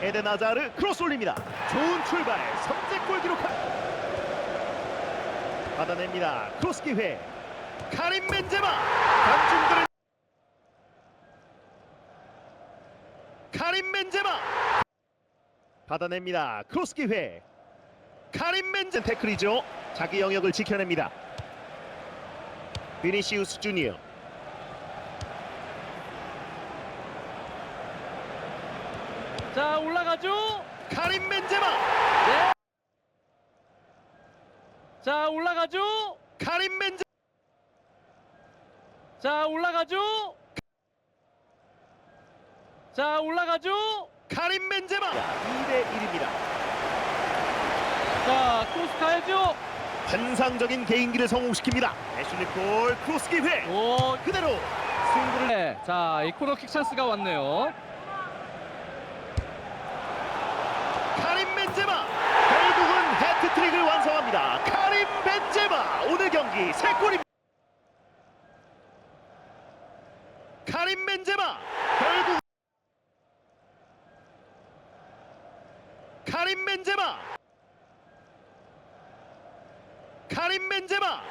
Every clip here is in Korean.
에덴 아자르 크로스 올립니다. 좋은 출발. 선제골 기록합. 받아냅니다. 크로스 기회. 카림 벤제마. 관중들을 카림 벤제마. 받아냅니다. 크로스 기회. 카림 벤제 태클이죠. 자기 영역을 지켜냅니다. 비니시우스 주니어. 자 올라가죠. 카림 벤제마. 네. 자 올라가죠. 카림 벤제 자 올라가죠. 자 올라가죠. 카림 벤제마. 2대 1입니다. 자 크로스 가야죠. 환상적인 개인기를 성공시킵니다. 애슐리 콜 크로스 기회. 오. 그대로 승부를 네. 자이 코너킥 찬스가 왔네요. 카림 벤제마. 결국은 완성합니다. 카림 벤제마. 오늘 경기 세 골입니다. 카림 벤제마. 결국 카림 벤제마. 카림 벤제마.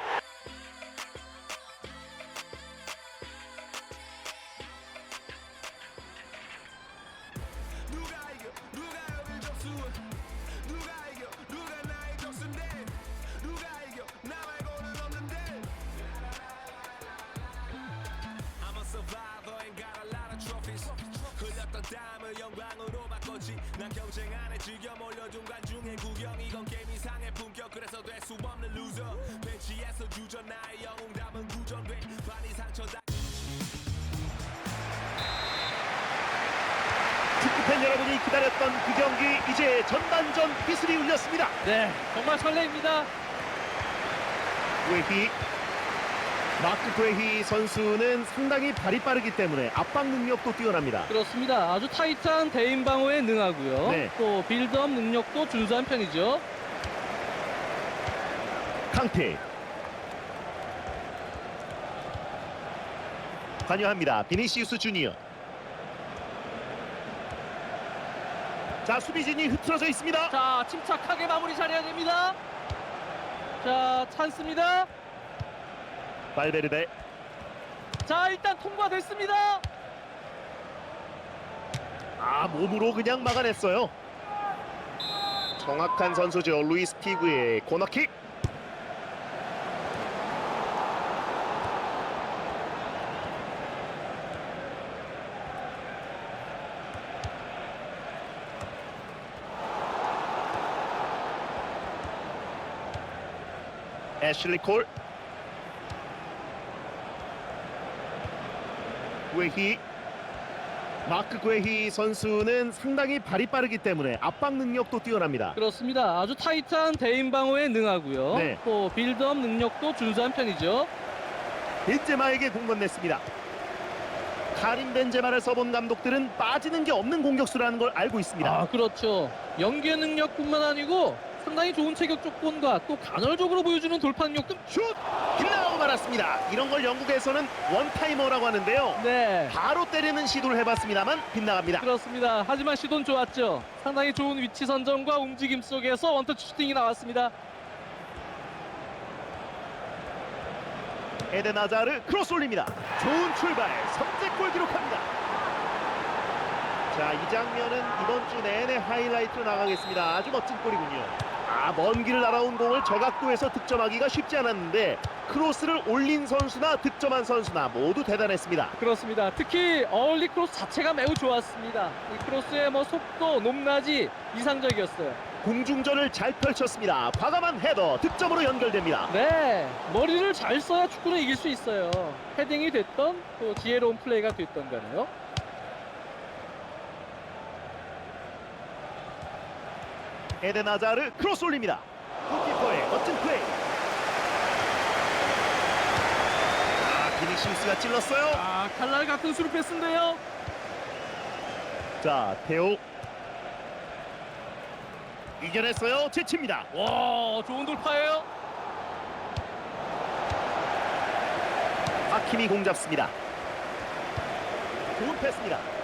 흘렸던 땀을 영광으로 바꿨지. 난 경쟁 안에 즐겨 몰려준 관중의 구경 이건 게임 이상의 품격. 그래서 될 수 없는 loser. 벤치에서 주전 나의 영웅 답은 구전돼. 많이 상처다 축구팬 여러분이 기다렸던 그 경기 이제 전반전 휘슬이 울렸습니다. 네 정말 설레입니다. 구에히 마크 구에히 선수는 상당히 발이 빠르기 때문에 압박 능력도 뛰어납니다. 그렇습니다. 아주 타이트한 대인 방어에 능하고요. 네. 또 빌드업 능력도 준수한 편이죠. 캉테 관여합니다. 비니시우스 주니어 자 수비진이 흐트러져 있습니다. 자 침착하게 마무리 잘해야 됩니다. 자 찬스입니다. 발베르데 자 일단 통과됐습니다. 아 몸으로 그냥 막아냈어요. 정확한 선수죠. 루이스 피구의 코너킥. 애슐리 콜 구에히 마크 구에히 선수는 상당히 발이 빠르기 때문에 압박 능력도 뛰어납니다. 그렇습니다. 아주 타이트한 대인 방어에 능하고요. 네. 또 빌드업 능력도 준수한 편이죠. 벤제마에게 공 건넸습니다. 카린 벤제마를 써본 감독들은 빠지는 게 없는 공격수라는 걸 알고 있습니다. 아 그렇죠. 연계 능력뿐만 아니고 상당히 좋은 체격 조건과 또 간헐적으로 보여주는 돌파 능력도 슛! 말았습니다. 이런 걸 영국에서는 원타이머라고 하는데요. 네 바로 때리는 시도를 해봤습니다만 빗나갑니다. 그렇습니다. 하지만 시도는 좋았죠. 상당히 좋은 위치 선정과 움직임 속에서 원터치 슈팅이 나왔습니다. 에덴 아자르 크로스 올립니다. 좋은 출발, 선제골 기록합니다. 자, 이 장면은 이번 주 내내 하이라이트로 나가겠습니다. 아주 멋진 골이군요. 아, 먼 길을 날아온 공을 저각도에서 득점하기가 쉽지 않았는데 크로스를 올린 선수나 득점한 선수나 모두 대단했습니다. 그렇습니다. 특히 어울리 크로스 자체가 매우 좋았습니다. 이 크로스의 뭐 속도, 높낮이 이상적이었어요. 공중전을 잘 펼쳤습니다. 과감한 헤더 득점으로 연결됩니다. 네, 머리를 잘 써야 축구는 이길 수 있어요. 헤딩이 됐던 또 지혜로운 플레이가 됐던 거네요. 에덴 아자르 크로스 올립니다. 골키퍼의 멋진 플레이. 아, 비니시우스가 찔렀어요. 아, 칼날 같은 수루 패스인데요. 자, 대호 이겨냈어요. 제치입니다. 와, 좋은 돌파예요. 하킴이 공 잡습니다. 좋은 패스입니다.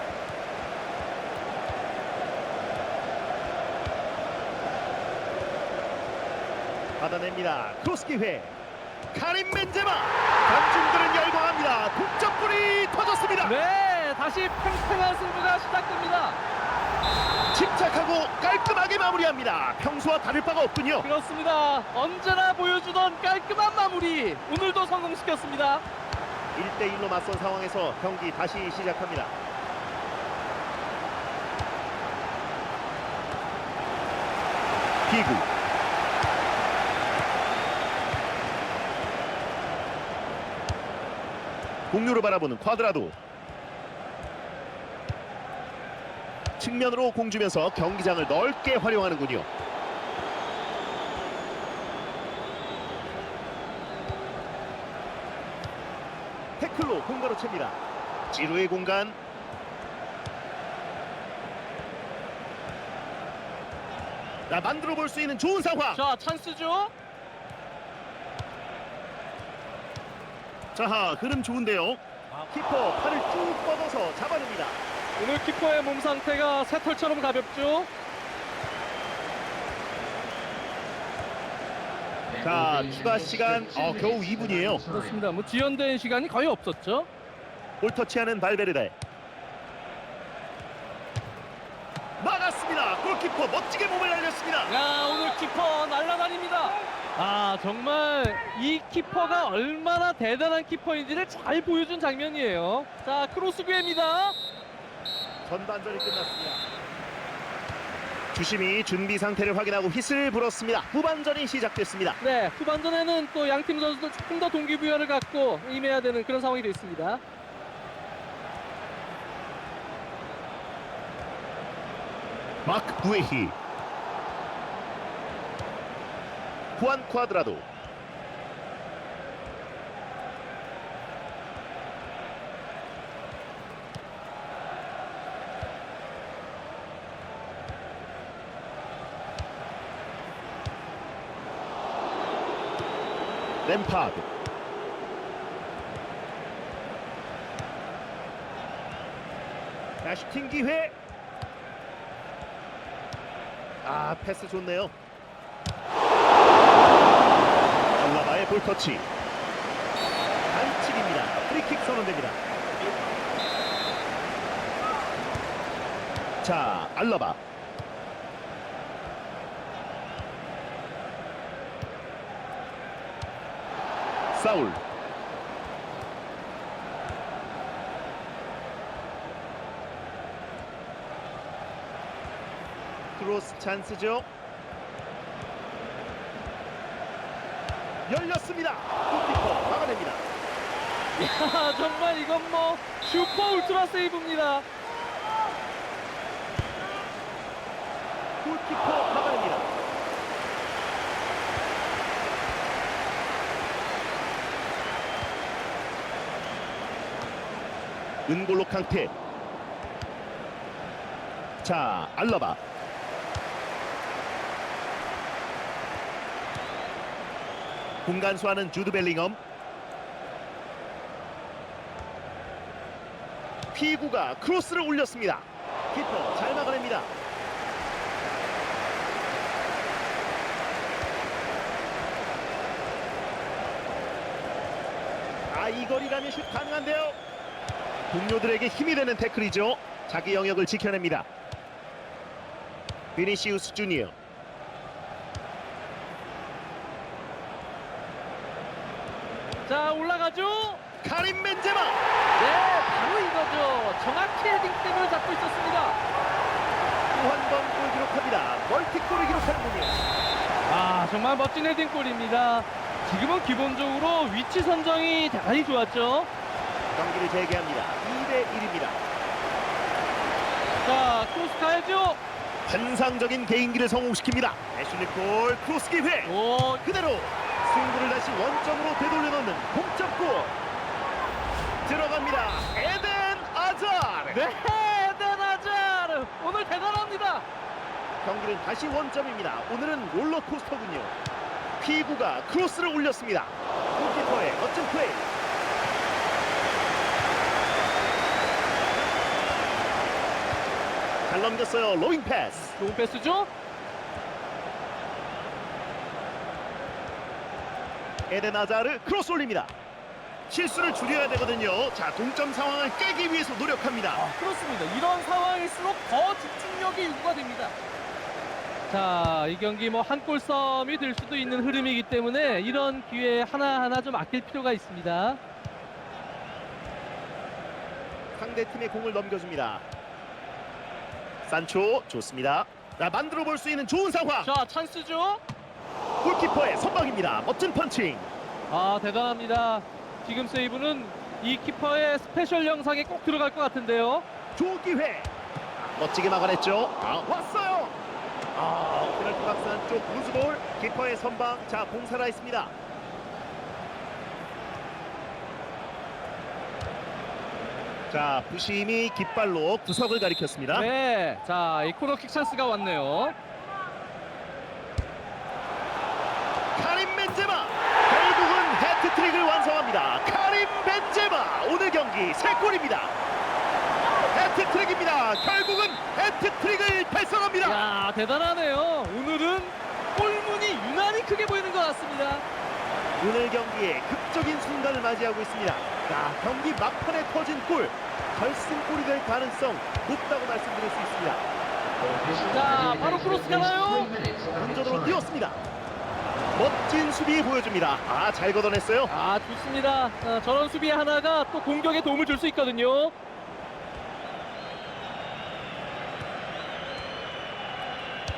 받아냅니다. 크로스 기회. 카린 벤제마. 관중들은 열광합니다. 동점골이 터졌습니다. 네, 다시 팽팽한 승부가 시작됩니다. 침착하고 깔끔하게 마무리합니다. 평소와 다를 바가 없군요. 그렇습니다. 언제나 보여주던 깔끔한 마무리. 오늘도 성공시켰습니다. 1대1로 맞선 상황에서 경기 다시 시작합니다. 피구 공유를 바라보는 쿼드라도 측면으로 공 주면서 경기장을 넓게 활용하는군요. 태클로 공가로 챕니다. 지루의 공간. 자, 만들어 볼 수 있는 좋은 상황. 자, 찬스죠? 자, 흐름 좋은데요. 키퍼 팔을 쭉 뻗어서 잡아냅니다. 오늘 키퍼의 몸 상태가 새털처럼 가볍죠? 자, 추가 시간 어, 겨우 2분이에요. 그렇습니다. 뭐 지연된 시간이 거의 없었죠? 볼 터치하는 발베르데. 막았습니다. 골키퍼 멋지게 몸을 날렸습니다. 야, 오늘 키퍼 날라다닙니다. 아, 정말 이 키퍼가 얼마나 대단한 키퍼인지를 잘 보여준 장면이에요. 자, 크로스 기회입니다. 전반전이 끝났습니다. 주심이 준비 상태를 확인하고 휘슬 불었습니다. 후반전이 시작됐습니다. 네, 후반전에는 또 양 팀 선수들 조금 더 동기부여를 갖고 임해야 되는 그런 상황이 됐습니다. 마크 부에히 후안 쿼드라도. 램파드. 다시 팅 기회. 아 패스 좋네요 알라바의 볼 터치. 반칙입니다. 프리킥 선언됩니다. 자 알라바. 사울. 크로스 찬스죠. 열렸습니다. 골키퍼 막아냅니다. 야, 정말 이건 뭐 슈퍼 울트라 세이브입니다. 골키퍼 막아냅니다. 은골로 캉테. 자, 알라바. 공간 수하는 주드 벨링엄. 피구가 크로스를 올렸습니다. 키퍼 잘 막아냅니다. 아, 이 거리라면 슛 가능한데요. 동료들에게 힘이 되는 태클이죠. 자기 영역을 지켜냅니다. 비니시우스 주니어. 자, 올라가죠. 카림 벤제마. 네, 바로 이거죠. 정확히 헤딩템을 잡고 있었습니다. 또 한 번 골 기록합니다. 멀티골을 기록하는군요. 아, 정말 멋진 헤딩골입니다. 지금은 기본적으로 위치 선정이 대단히 좋았죠. 경기를 재개합니다. 2대 1입니다. 자, 크로스 가야죠. 환상적인 개인기를 성공시킵니다. 애슐리 콜 크로스 기회. 오, 그대로 승부를 다시 원점으로 되돌려놓는 동점골 들어갑니다. 에덴 아자르. 네, 에덴 아자르 오늘 대단합니다. 경기는 다시 원점입니다. 오늘은 롤러코스터군요. 피구가 크로스를 올렸습니다. 골키퍼의 멋진 플레이. 잘 넘겼어요. 로잉 패스. 좋은 패스죠? 에덴 아자르 크로스 올립니다. 실수를 줄여야 되거든요. 자, 동점 상황을 깨기 위해서 노력합니다. 그렇습니다. 이런 상황일수록 더 집중력이 요구가 됩니다. 자, 이 경기 뭐 한 골 싸움이 될 수도 있는 흐름이기 때문에 이런 기회 하나하나 좀 아낄 필요가 있습니다. 상대 팀의 공을 넘겨줍니다. 산초 좋습니다. 자, 만들어 볼 수 있는 좋은 상황. 자, 찬스죠? 골키퍼의 선방입니다. 멋진 펀칭. 아, 대단합니다. 지금 세이브는 이 키퍼의 스페셜 영상에 꼭 들어갈 것 같은데요. 좋은 기회. 멋지게 막아냈죠. 아, 왔어요. 아, 페널티 박스 안쪽 루즈볼. 키퍼의 선방. 자, 공 살아 있습니다. 자, 부심이 깃발로 구석을 가리켰습니다. 네. 자, 이 코너킥 찬스가 왔네요. 카림 벤제마 결국은 해트트릭을 완성합니다. 카림 벤제마 오늘 경기 세 골입니다. 해트트릭입니다. 결국은 해트트릭을 달성합니다. 야, 대단하네요. 오늘은 골문이 유난히 크게 보이는 것 같습니다. 오늘 경기에 극적인 순간을 맞이하고 있습니다. 자, 경기 막판에 터진 골 결승골이 될 가능성 높다고 말씀드릴 수 있습니다. 자, 바로 크로스 가나요? 운전으로 뛰었습니다. 멋진 수비 보여줍니다. 아, 잘 걷어냈어요. 아, 좋습니다. 아, 저런 수비 하나가 또 공격에 도움을 줄 수 있거든요.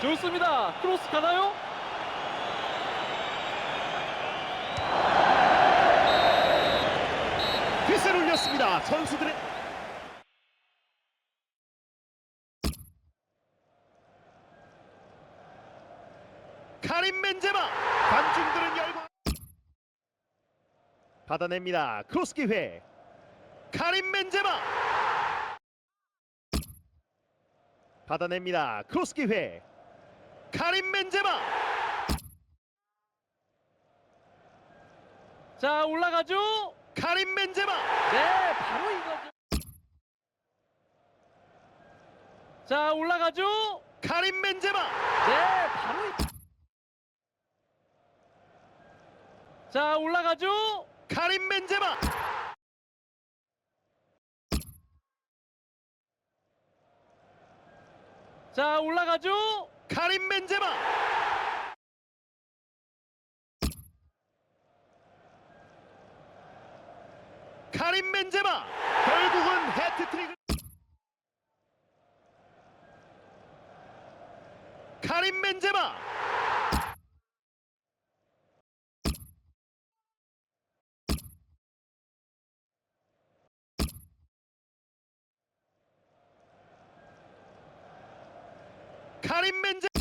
좋습니다. 크로스 가나요? 휘슬 올렸습니다. 선수들의 카림 벤제마 관중들은 열고 받아냅니다. 크로스 기회 카림 벤제마 받아냅니다. 크로스 기회 카림 벤제마 자, 올라가죠? 카림 벤제마 네, 바로 이거죠. 자, 올라가죠? 카림 벤제마 네, 바로 이... 자, 올라가죠? 카림 벤제마 자, 올라가죠? 카림 벤제마 카림 벤제마 결국은 해트트릭을 카림 벤제마 카림